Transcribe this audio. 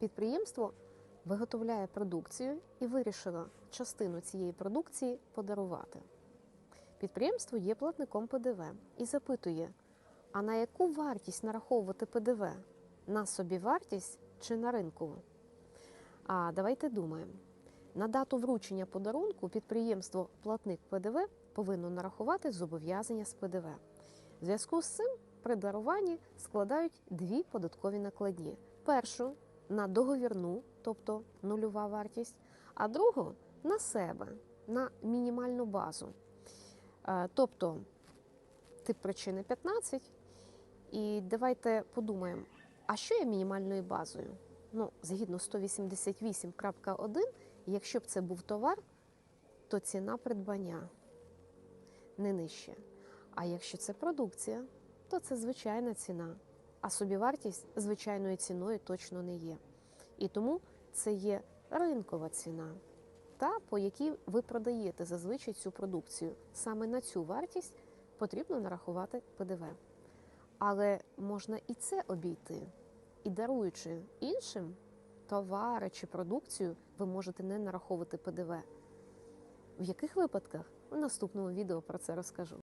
Підприємство виготовляє продукцію і вирішило частину цієї продукції подарувати. Підприємство є платником ПДВ і запитує: а на яку вартість нараховувати ПДВ? На собівартість чи на ринкову? А давайте думаємо. На дату вручення подарунку підприємство платник ПДВ повинно нарахувати зобов'язання з ПДВ. В зв'язку з цим при даруванні складають дві податкові накладні: першу на договірну, тобто нульова вартість, а другу на себе, на мінімальну базу. Е, Тобто тип причини 15. І давайте подумаємо, а що є мінімальною базою? Ну, згідно 188.1, якщо б це був товар, то ціна придбання не нижче. А якщо це продукція, то це звичайна ціна. А собівартість звичайною ціною точно не є. І тому це є ринкова ціна, та по якій ви продаєте зазвичай цю продукцію. Саме на цю вартість потрібно нарахувати ПДВ. Але можна і це обійти. І даруючи іншим товари чи продукцію, ви можете не нараховувати ПДВ. В яких випадках? У наступному відео про це розкажу.